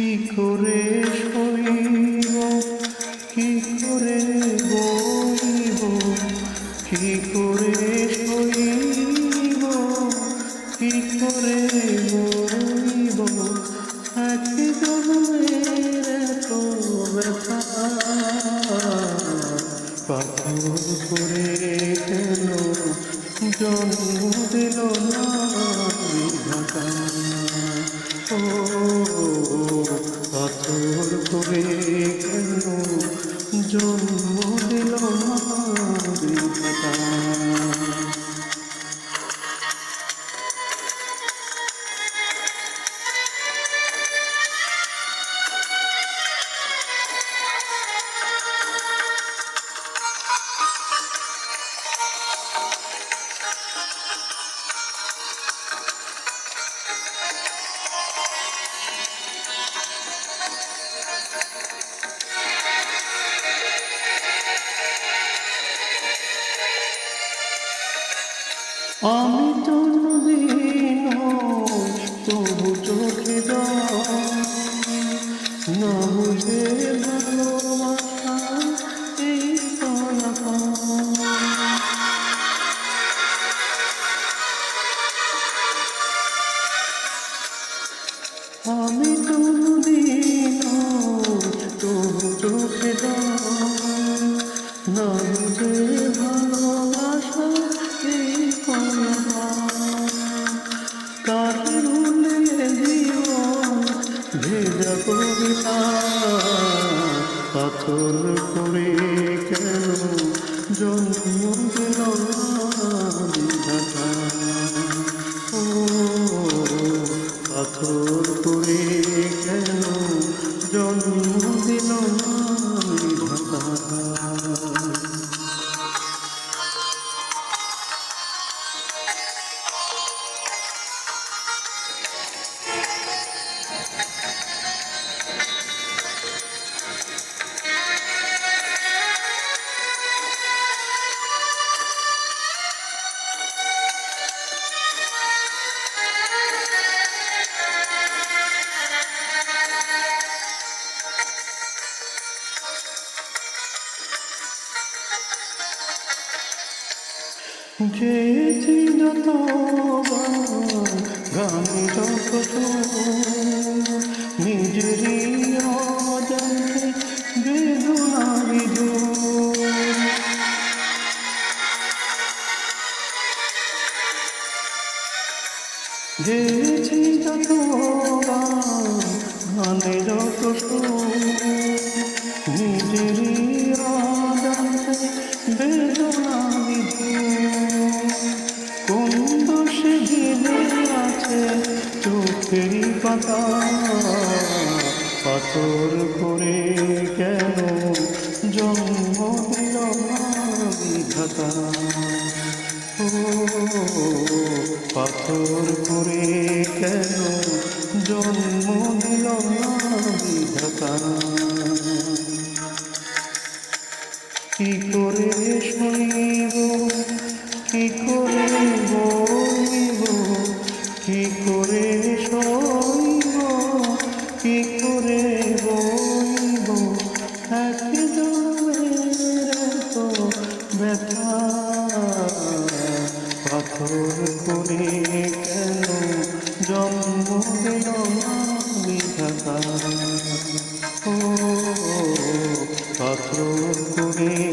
কি করে সইব? কি করে বইব? কি করে সইব? কি করে বইব? এক জন্মের এত ব্যথা। পাথর করে কেন জন্ম দিল না বিধাতা ও আমি তো নদীন তবু চোখে না বুঝে ভালোবাসা এই আমি তো নদীন তবু চোখে না জীবন ভেজা কবিতা পাথর করে কেন জন্ম গেছি যত গানে যত নিজেরই অজান্তে বেদনারি গেছি যত গানে যত চোখেরই পাতা, পাথর করে কেন? জন্ম দিল বিধাতা ও, পাথর করে কেন? জন্ম দিল বিধাতা কি করে শৈব কি করে বিধাতা ও পাথর করে